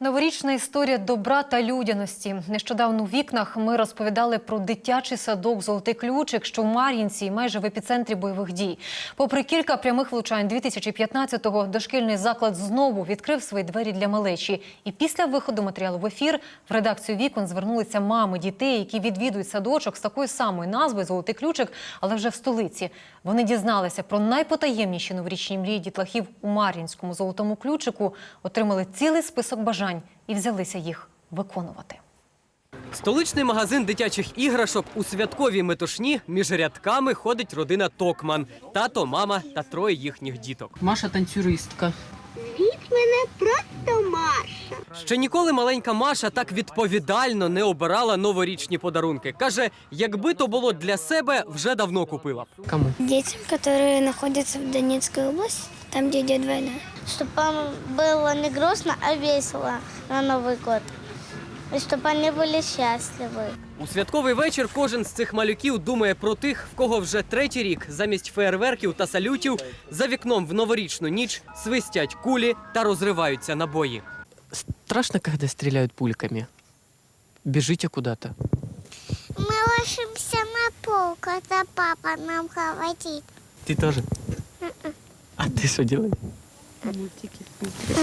Новорічна історія добра та людяності. Нещодавно у вікнах ми розповідали про дитячий садок Золотий ключик, що в Мар'їнці, майже в епіцентрі бойових дій. Попри кілька прямих влучань 2015-го, дошкільний заклад знову відкрив свої двері для малечі. І після виходу матеріалу в ефір в редакцію вікон звернулися мами дітей, які відвідують садочок з такою самою назвою Золотий ключик, але вже в столиці. Вони дізналися про найпотаємніші новорічні мрії дітлахів у Мар'їнському золотому ключику, отримали цілий список бажань і взялися їх виконувати. Столичний магазин дитячих іграшок у святковій метушні між рядками ходить родина Токман. Тато, мама та троє їхніх діток. Маша танцюристка. Звіть мене просто Маша. Ще ніколи маленька Маша так відповідально не обирала новорічні подарунки. Каже, якби то було для себе, вже давно купила б. Кому? Детям, которые находятся в Донецкой области, там, где идет война. Чтобы было не грустно, а весело на Новый год. И чтобы они были счастливы. У святковий вечір кожен з цих малюків думає про тих, в кого вже третій рік замість феєрверків та салютів за вікном в новорічну ніч свистять кулі та розриваються набої. Страшно, когда стреляют пульками. Бежите куда-то. Мы ложимся на пол, когда папа нам говорит. Ты тоже? А що что?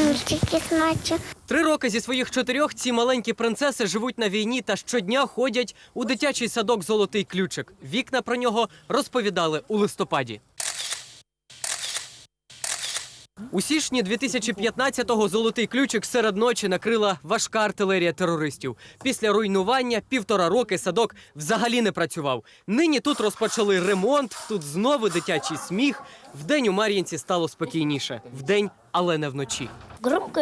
Мультики смачу. Три роки зі своїх чотирьох ці маленькі принцеси живуть на війні та щодня ходять у дитячий садок Золотий ключик. Вікна про нього розповідали у листопаді. У січні 2015-го золотий ключик серед ночі накрила важка артилерія терористів. Після руйнування півтора роки садок взагалі не працював. Нині тут розпочали ремонт, тут знову дитячий сміх. Вдень у Мар'їнці стало спокійніше. Вдень, але не вночі. Громко,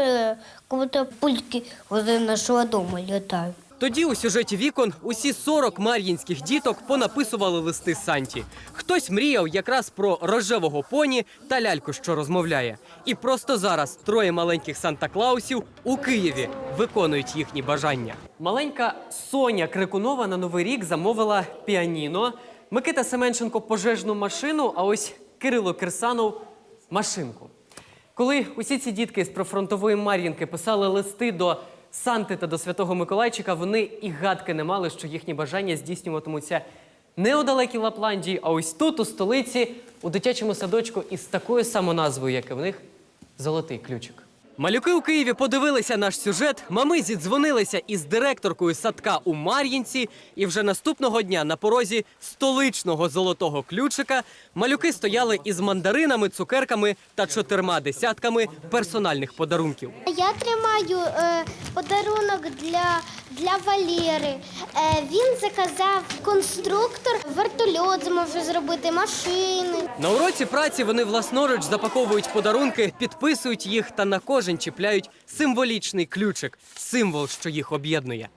будто пульки возле нашего дома летают. Тоді у сюжеті вікон усі 40 мар'їнських діток понаписували листи Санті. Хтось мріяв якраз про рожевого поні та ляльку, що розмовляє. І просто зараз троє маленьких Санта-Клаусів у Києві виконують їхні бажання. Маленька Соня Крикунова на новий рік замовила піаніно. Микита Семенченко пожежну машину. А ось Кирило Кирсанов машинку. Коли усі ці дітки з прифронтової Мар'їнки писали листи до Санти та до Святого Миколайчика, вони і гадки не мали, що їхні бажання здійснюватимуться не у далекій Лапландії, а ось тут, у столиці, у дитячому садочку із такою самоназвою, як і в них Золотий ключик. Малюки у Києві подивилися наш сюжет. Мами зідзвонилися із директоркою садка у Мар'їнці. І вже наступного дня на порозі столичного золотого ключика малюки стояли із мандаринами, цукерками та чотирма десятками персональних подарунків. Я тримаю е, подарунок для, для Валєри. Е, він заказав конструктор, вертольот зможе зробити машини. На уроці праці вони власноруч запаковують подарунки, підписують їх та на кожен чіпляють символічний ключик, символ, що їх об'єднує.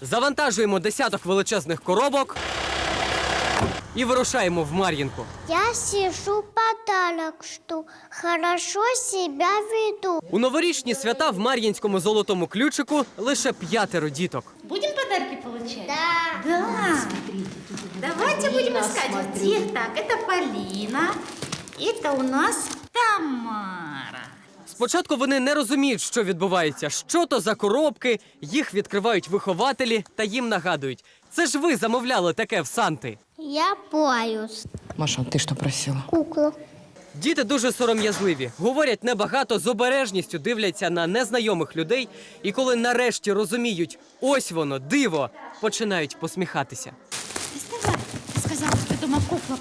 Завантажуємо десяток величезних коробок і вирушаємо в Мар'їнку. Я сижу подарок, что хорошо себя веду. У новорічні свята в Мар'їнському золотому ключику лише п'ятеро діток. Будем подарки получать? Да. Да. Давайте будем искать. Где? Так, это Полина. Это у нас Тамара. Спочатку вони не розуміють, що відбувається, що то за коробки. Їх відкривають вихователі та їм нагадують. Це ж ви замовляли таке в Санти. Я боюсь. Маша, ты что просила? Кукла. Діти дуже сором'язливі, говорять небагато, з обережністю дивляться на незнайомих людей, і коли нарешті розуміють, ось воно, диво, починають посміхатися. Доставай. Ты сказала, что дома кукла.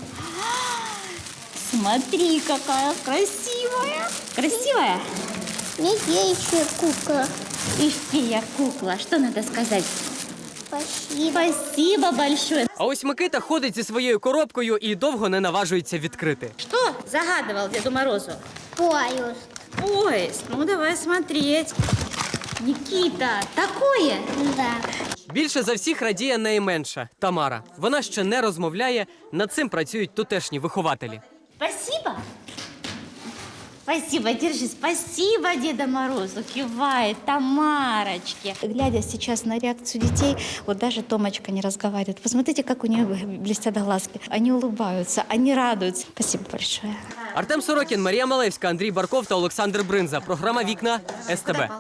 Смотри, какая красивая. Красивая? Еще кукла. И фея кукла. Что надо сказать? Спасибо. Спасибо большое. А ось Микита ходить зі своєю коробкою і довго не наважується відкрити. Что загадывал Деду Морозу? Поезд. Поезд. Ну, давай смотреть. Никита, такое? Да. Більше за всіх радіє найменша Тамара. Вона ще не розмовляє. Над цим працюють тутешні вихователі. Спасибо. Спасибо, держи. Спасибо Деда Морозу. Кивает Тамарочке. Глядя сейчас на реакцию детей, вот даже Томочка не разговаривает. Посмотрите, как у нее блестят глазки. Они улыбаются, они радуются. Спасибо большое. Артем Сорокін, Марія Малевська, Андрій Барков та Олександр Бринза. Програма Вікна СТБ.